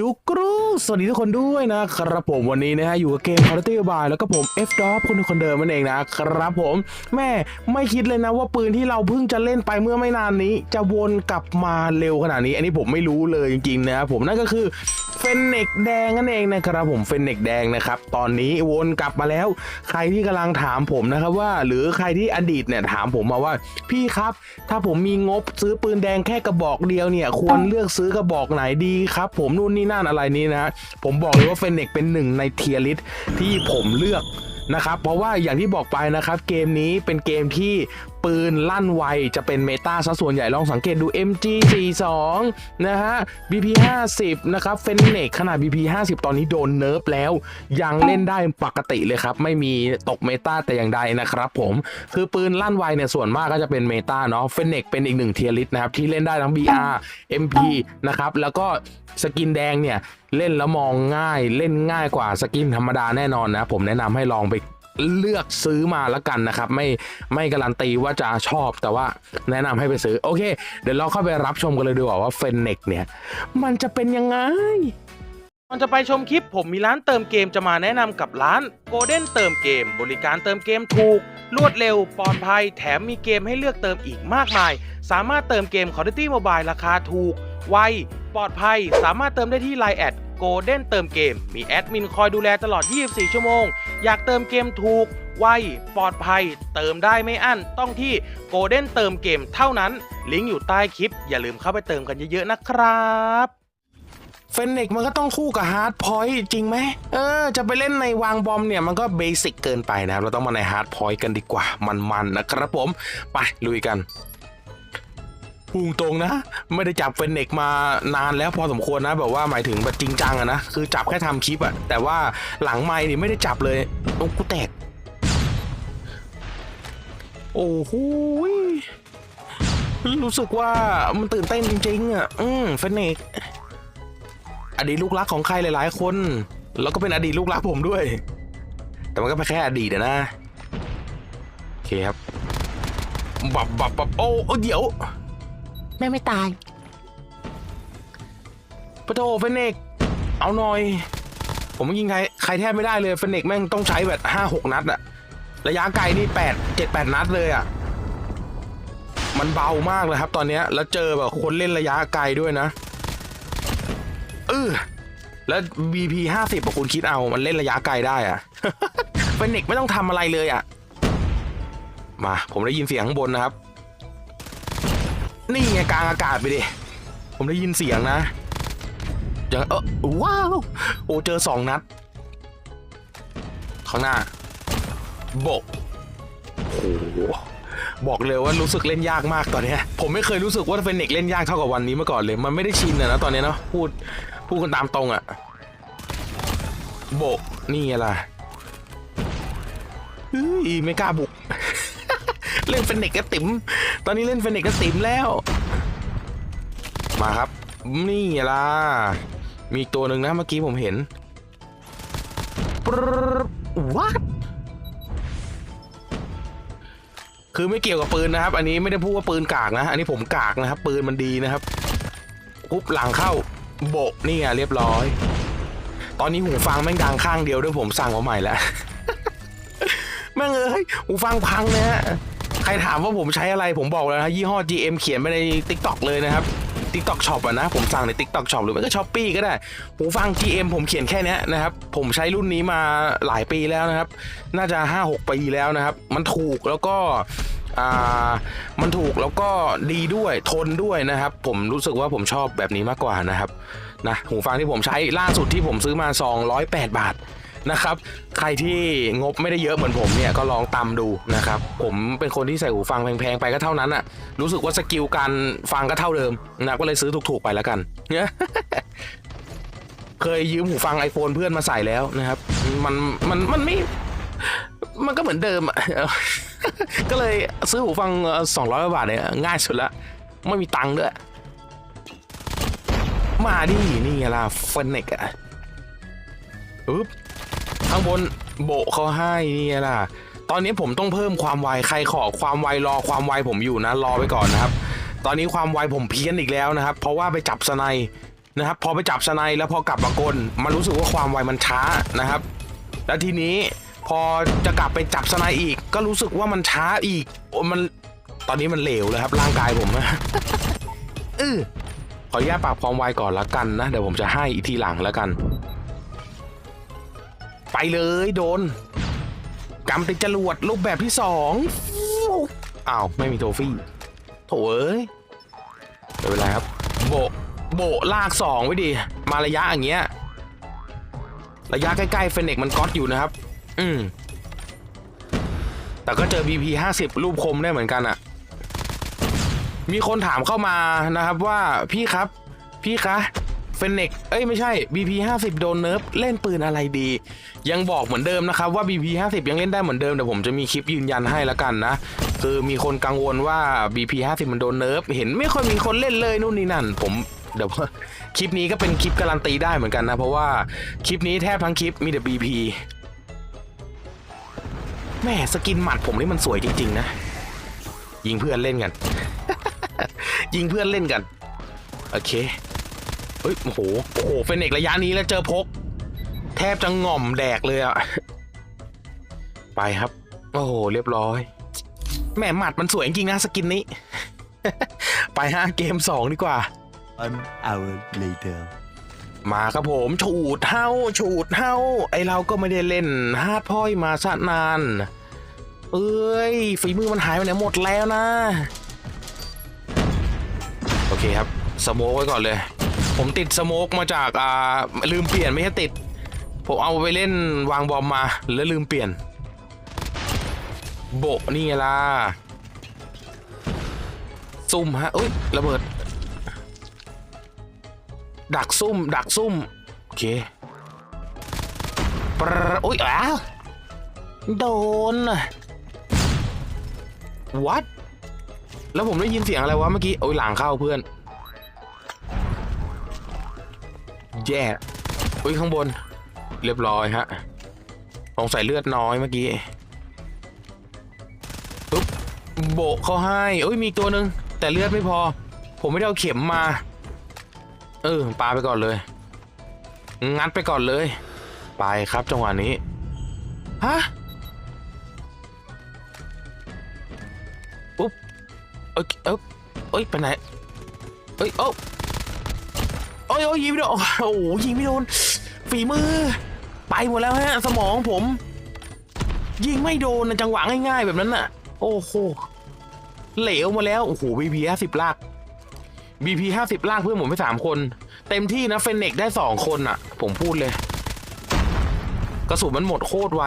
จุกรูสวัสดีทุกคนด้วยนะครับผมวันนี้นะฮะอยู่กับเกม Call of Duty by แล้วก็ผม F d o p คนคนเดิมนั่นเองนะครับผมแม่ไม่คิดเลยนะว่าปืนที่เราเพิ่งจะเล่นไปเมื่อไม่นานนี้ จะวนกลับมาเร็วขนาดนี้ อันนี้ผมไม่รู้เลยจริงๆนะครับผมนั่นก็คือเฟนเนกแดงนั่นเองนะครับผมเฟนเนกแดงนะครับตอนนี้วนกลับมาแล้ว ใครที่กำลังถามผมนะครับว่า หรือใครที่อดีตเนี่ยถามผมมาว่า พี่ครับ ถ้าผมมีงบซื้อปืนแดงแค่กระบอกเดียวเนี่ย ควรเลือกซื้อกระบอกไหนดีครับ ผมนู่นนี่นั่นอะไรนี้นะผมบอกเลยว่าเฟนเนกเป็นหนึ่งในเทียริสที่ผมเลือกนะครับเพราะว่าอย่างที่บอกไปนะครับเกมนี้เป็นเกมที่ ปืนลั่นไวจะเป็นเมตาซะส่วนใหญ่ลองสังเกตดู MG42 นะฮะ BP50 นะครับเฟนเนกขนาด BP50 ตอนนี้โดนเนิร์ฟแล้ว ยังเล่นได้ปกติเลยครับ ไม่มีตกเมตาแต่อย่างใดนะครับผม คือปืนลั่นไวเนี่ยส่วนมากก็จะเป็นเมตาเนาะเฟนเนกเป็นอีกหนึ่งเทียริสนะครับ ที่เล่นได้ทั้ง BR MP นะครับ แล้วก็สกินแดงเนี่ย เล่นแล้วมองง่ายเล่นง่ายกว่าสกินธรรมดาแน่นอนนะ ผมแนะนำให้ลองไป เลือกซื้อมาแล้วกันนะครับ ไม่ไม่การันตีว่าจะชอบแต่ว่าแนะนำให้ไปซื้อ โอเค เดี๋ยวเราเข้าไปรับชมกันเลยดีกว่าว่าเฟนเนกเนี่ย มันจะเป็นยังไงก่อนจะไปชมคลิปผมมีร้านเติมเกมจะมาแนะนำกับร้าน Golden เติมเกม บริการเติมเกมถูก รวดเร็วปลอดภัย แถมมีเกมให้เลือกเติมอีกมากมาย สามารถเติมเกม Call of Duty Mobile ราคาถูก ไว ปลอดภัย สามารถเติมได้ที่ Line แอด Golden เติมเกม มีแอดมินคอยดูแลตลอด 24 ชั่วโมง อยากเติมเกมถูก ไว ปลอดภัย เติมได้ไม่อั้น ต้องที่ Golden เติมเกมเท่านั้น ลิงก์อยู่ใต้คลิป อย่าลืมเข้าไปเติมกันเยอะๆนะครับเฟนเนกมันก็ต้องคู่กับฮาร์ดพอยต์จริงไหมเออ จะไปเล่นในวางบอมเนี่ย มันก็เบสิกเกินไปนะครับ เราต้องมาในฮาร์ดพอยต์กันดีกว่ามันๆนะครับผม ไปลุยกัน พูงตรงนะ ไม่ได้จับเฟนเนกมานานแล้วพอสมควรนะ แบบว่าหมายถึงแบบจริงจังอะนะ คือจับแค่ทำคลิปอะแต่ว่าหลังไม่นี่ไม่ได้จับเลยโอ้กูแตก โอ้โหรู้สึกว่ามันตื่นเต้นจริงๆอะอืมเฟนเนกอดีตลูกรักของใครหลายๆคน แล้วก็เป็นอดีตลูกรักผมด้วย แต่มันก็เป็นแค่อดีตนะ โอเคครับ บับบับบับโอ้โอ้เดี๋ยว แม่ไม่ตายปะโถเฟนเนกเอาหน่อย ผมยิงใครใครแทบไม่ได้เลยเฟนเนกแม่งต้องใช้แบบห้าหกนัดอะระยะไกลนี่แปดเจ็ดแปดนัดเลยอะมันเบามากเลยครับ ตอนนี้แล้วเจอแบบคนเล่นระยะไกลด้วยนะเออแล้ว BP ห้าสิบคุณคิดเอามันเล่นระยะไกลได้อะเป็นเด็กไม่ต้องทำอะไรเลยอะมา ผมได้ยินเสียงข้างบนนะครับ นี่ไงกลางอากาศไปดิ ผมได้ยินเสียงนะอย่างเออว้าว โอ้เจอสองนัด ข้างหน้าโบกโอ้โหบอกเลยว่ารู้สึกเล่นยากมากตอนเนี้ยผมไม่เคยรู้สึกว่าเฟนเน็กเล่นยากเท่ากับวันนี้มาก่อนเลย มันไม่ได้ชินอะนะตอนนี้เนาะพูดพูดกันตามตรงอะโบกนี่ไงล่ะเฮ้ยไม่กล้าบุก เล่นเฟนเนกก็ติ๋มตอนนี้เล่นเฟนเนกก็ติ๋มแล้ว มาครับ นี่ล่ะมีตัวหนึ่งนะเมื่อกี้ผมเห็นวัดคือไม่เกี่ยวกับปืนนะครับ อันนี้ไม่ได้พูดว่าปืนกากนะ อันนี้ผมกากนะครับ ปืนมันดีนะครับปุ๊บหลังเข้า โบะนี่ไงเรียบร้อย ตอนนี้หูฟังแม่งดังข้างเดียวด้วยผมสั่งมาใหม่แล้ว แม่งเอ้ยหูฟังพังนะฮะ ใครถามว่าผมใช้อะไรผมบอกแล้วนะยี่ห้อ GM เขียนไปใน TikTok เลยนะครับ TikTok Shop อะนะผมสั่งใน TikTok Shop หรือไม่ก็ s h อ p e e ก็ได้หูฟัง GM ผมเขียนแค่นี้นะครับ ผมใช้รุ่นนี้มาหลายปีแล้วนะครับ น่าจะ 5-6 ปีแล้วนะครับ มันถูกแล้วก็อ่ามันถูกแล้วก็ดีด้วยทนด้วยนะครับ ผมรู้สึกว่าผมชอบแบบนี้มากกว่านะครับนะหูฟังที่ผมใช้ล่าสุดที่ผมซื้อมา 208 บาท นะครับ ใครที่งบไม่ได้เยอะเหมือนผมเนี่ยก็ลองตำดูนะครับ ผมเป็นคนที่ใส่หูฟังแพงๆไปก็เท่านั้นอะรู้สึกว่าสกิลการฟังก็เท่าเดิมนะก็เลยซื้อถูกๆไปแล้วกันเคยยืมหูฟัง iPhone เพื่อนมาใส่แล้วนะครับ มันมันมันไม่ มันก็เหมือนเดิมอะก็เลยซื้อหูฟังสองร้อยบาทเนี่ยง่ายสุดละไม่มีตังค์ด้วย มาดิ นี่ไงล่ะเฟนเนกอะอึ๊บ ข้างบนโบะเขาให้นี่ไงล่ะ ตอนนี้ผมต้องเพิ่มความไวใครขอความไวรอความไวผมอยู่นะรอไปก่อนนะครับ ตอนนี้ความไวผมเพี้ยนอีกแล้วนะครับ เพราะว่าไปจับสไนนะครับพอไปจับสไนแล้วพอกลับมากลมันรู้สึกว่าความไวมันช้านะครับ แล้วทีนี้พอจะกลับไปจับสไนอีก ก็รู้สึกว่ามันช้าอีกมันตอนนี้มันเหลวเลยครับร่างกายผมเออขออนุญาตปรับความไวก่อนละกันนะ เดี๋ยวผมจะให้อีกทีหลังแล้วกัน ไปเลยโดนกำติดจรวดรูปแบบที่สองอ้าว ไม่มีโทฟี่ โถเอ้ยไม่เป็นไรครับ โบโบลากสองไว้ดิมาระยะอย่างเงี้ย ระยะใกล้ๆเฟนเน็กมันก๊อตอยู่นะครับ อืม แต่ก็เจอ BP 50 รูปคมได้เหมือนกันอะมีคนถามเข้ามานะครับว่าพี่ครับ พี่คะ เฟนเน็กเอ้ยไม่ใช่ BP 50โดนเนิร์ฟเล่นปืนอะไรดี ยังบอกเหมือนเดิมนะครับว่า BP 50ยังเล่นได้เหมือนเดิมเดี๋ยวผมจะมีคลิปยืนยันให้ล้วกันนะ คือมีคนกังวลว่า BP 50มันโดนเนิร์ฟเห็นไม่ค่อยมีคนเล่นเลยนู่นนี่นั่น ผมเดี๋ยวคลิปนี้ก็เป็นคลิปการันตีได้เหมือนกันนะ เพราะว่าคลิปนี้แทบทั้งคลิปมีแต่ BP แม่สกินหมัดผมนี่มันสวยจริงๆนะ ยิงเพื่อนเล่นกัน ยิงเพื่อนเล่นกัน โอเค ฮ้ยโอ้โหโอ้โหเฟนเอกระยะนี้แล้วเจอพก แทบจะง่อมแดกเลยอะไปครับ โอ้โห เรียบร้อยแหม่หมัดมันสวยจริงๆนะสกินนี้ ไปฮะเกมสองดีกว่า One hour later. มาครับผมฉูดเฮาฉูดเฮาไอเราก็ไม่ได้เล่นฮาร์ดพอยมาซะนาน เอ้ยฝีมือมันหายไปไหนหมดแล้วนะ โอเคครับ สโมกไว้ก่อนเลย ผมติดสโมกมาจากอ่าลืมเปลี่ยนไม่ใช่ติด ผมเอาไปเล่นวางบอมมาแล้วลืมเปลี่ยน โบะนี่ไงล่ะซุ่มฮะเอ้ยระเบิด ดักซุ่ม ดักซุ่ม โอเคปรโอ้ยอ้าวโดนวัดแล้วผมได้ยินเสียงอะไรวะเมื่อกี้ โอ้ยหลังเข้าเพื่อน แย่โอ้ยข้างบน เรียบร้อยฮะสงสัยเลือดน้อยเมื่อกี้ปุ๊บโบเขาให้เอ้ยมีตัวหนึ่งแต่เลือดไม่พอ ผมไม่ได้เอาเข็มมา เออปาไปก่อนเลย งัดไปก่อนเลย ไปครับจังหวะนี้ฮะอุ๊บเอ้ยเอ้ยเอ้ยไปไหนเอ้ยโอ้โอ้ยโอ้ยยิงไม่โดนโอ้โหยิงไม่โดนฝีมือ ไปหมดแล้วฮะ สมองผม ยิงไม่โดนนะจังหวะง่าย ๆ แบบนั้นน่ะ โอ้โหเหลวมาแล้วโอ้โห BP ห้าสิบลาก BP ห้าสิบลากเพื่อนผมไปสามคน เต็มที่นะเฟนเน็กได้สองคนอะ ผมพูดเลย กระสุนมันหมดโคตรไว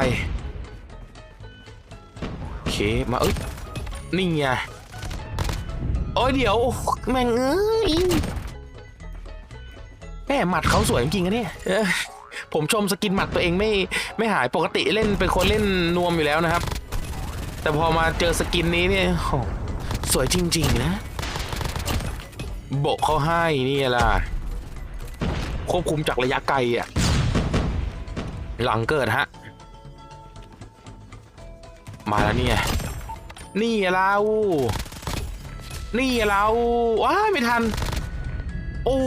โอเคมาเอ้ยนี่ไงโอ้ยเดี๋ยว แม่งเอ้ย แม่หมัดเขาสวยจริงๆนะเนี่ยเออผมชมสกินหมัดตัวเองไม่ไม่หายปกติเล่นเป็นคนเล่นนวมอยู่แล้วนะครับ แต่พอมาเจอสกินนี้เนี่ยโอ้สวยจริง ๆ นะ โบกเขาให้นี่ล่ะ ควบคุมจากระยะไกลอะ หลังเกิดฮะ มาแล้วเนี่ย นี่เรานี่เราว้าไม่ทัน โอ้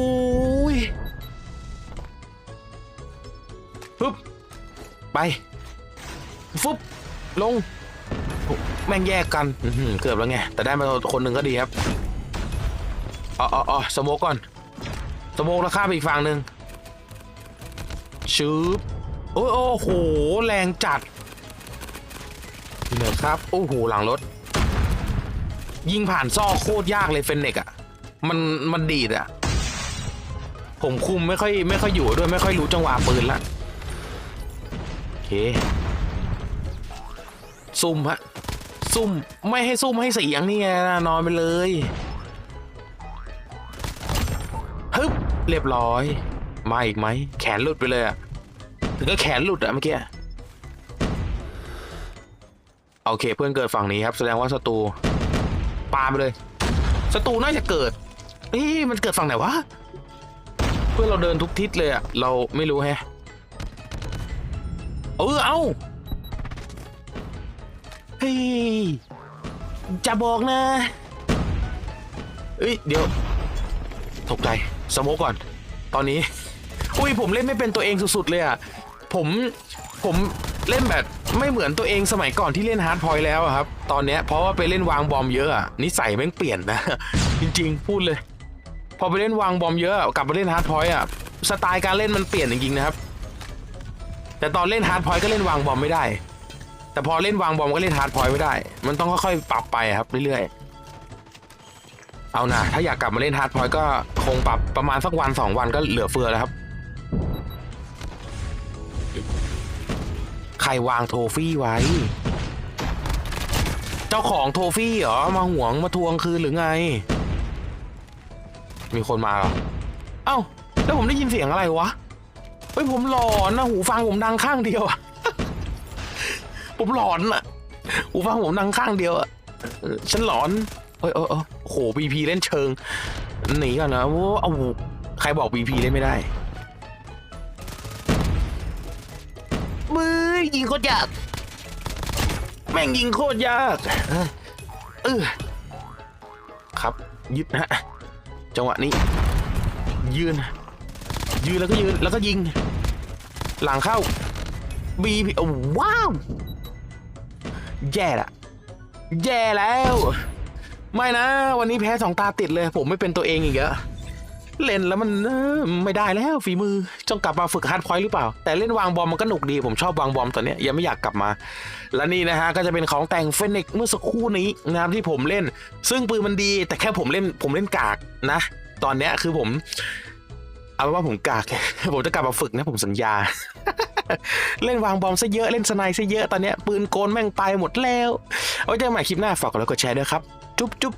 ย ปึ๊บไปฟุบลง แม่งแยกกันเกือบแล้วไง แต่ได้มาคนหนึ่งก็ดีครับอ๋ออ๋อสโมกก่อน สโมกแล้วข้ามไปอีกฝั่งหนึ่งชืบโอ้โอ้โห แรงจัดเหนือครับ โอ้โห หลังรถ ยิงผ่านซอกโคตรยากเลยเฟนเนกอะมัน มันดีดอะผมคุมไม่ค่อย ไม่ค่อยอยู่ด้วย ไม่ค่อยรู้จังหวะปืนละ ซุ่มฮะ ซุ่ม ไม่ให้ซุ่มให้เสียงนี่ไงนะนอนไปเลยฮึบเรียบร้อย มาอีกไหม แขนหลุดไปเลยอะถึงก็แขนหลุดอะเมื่อกี้โอเคเพื่อนเกิดฝั่งนี้ครับ แสดงว่าศัตรูปาไปเลยศัตรูน่าจะเกิดเอ้ยมันเกิดฝั่งไหนวะ เพื่อนเราเดินทุกทิศเลยอะเราไม่รู้แฮะ เออเอาเฮ้ยจะบอกนะเอ้ยเดี๋ยวตกใจสโมกก่อน ตอนนี้ อุ้ยผมเล่นไม่เป็นตัวเองสุดๆเลยอะผมผมเล่นแบบไม่เหมือนตัวเองสมัยก่อนที่เล่นฮาร์ดพอยต์แล้วอะครับ ตอนเนี้ยเพราะว่าไปเล่นวางบอมเยอะอะนิสัยแม่งเปลี่ยนนะ จริงๆ พูดเลย พอไปเล่นวางบอมเยอะอะกลับมาเล่นฮาร์ดพอยต์อะสไตล์การเล่นมันเปลี่ยนจริงๆนะครับ แต่ตอนเล่นฮาร์ดพอยต์ก็เล่นวางบอมไม่ได้ แต่พอเล่นวางบอมก็เล่นฮาร์ดพอยต์ไม่ได้ มันต้องค่อยๆปรับไปครับเรื่อยๆ เอานะถ้าอยากกลับมาเล่นฮาร์ดพอยต์ก็คงปรับประมาณสักวันสองวันก็เหลือเฟือแล้วครับ ใครวางโทฟี่ไว้ เจ้าของโทฟี่เหรอ มาหวงมาทวงคืนหรือไง มีคนมาเหรอ เอ้า แล้วผมได้ยินเสียงอะไรวะ เฮ้ยผมหลอนนะหูฟังผมดังข้างเดียวอะผมหลอนอะหูฟังผมดังข้างเดียวอะฉันหลอนเอ้ยเออเออโอ้โหบีพีเล่นเชิงหนีก่อนนะโอ้เอาใครบอกบีพีเล่นไม่ได้มือยิงโคตรยากแม่งยิงโคตรยากเออครับยึดนะฮะจังหวะนี้ ยืน ยืนแล้วก็ยืนแล้วก็ยิง หลังเข้าบีพีว้าว แย่ละแย่แล้ว ไม่นะ วันนี้แพ้สองตาติดเลย ผมไม่เป็นตัวเองอีกอะเล่นแล้วมันไม่ได้แล้วฝีมือต้องกลับมาฝึกฮาร์ดพอยต์หรือเปล่า แต่เล่นวางบอมมันก็หนุกดี ผมชอบวางบอมตอนนี้ยังไม่อยากกลับมา และนี่นะฮะ ก็จะเป็นของแต่งเฟนิกเมื่อสักครู่นี้นะครับที่ผมเล่น ซึ่งปืนมันดี แต่แค่ผมเล่นผมเล่นกากนะ ตอนเนี้ยคือผม เอาเป็นว่าผมกากผมจะกลับมาฝึกนะผมสัญญา เล่นวางบอมซะเยอะเล่นสไนซะเยอะตอนเนี้ยปืนโกนแม่งไปหมดแล้ว เอาไว้เจอกันใหม่คลิปหน้าฝากกดไลค์กดแชร์ด้วยครับ จุ๊บจุ๊บ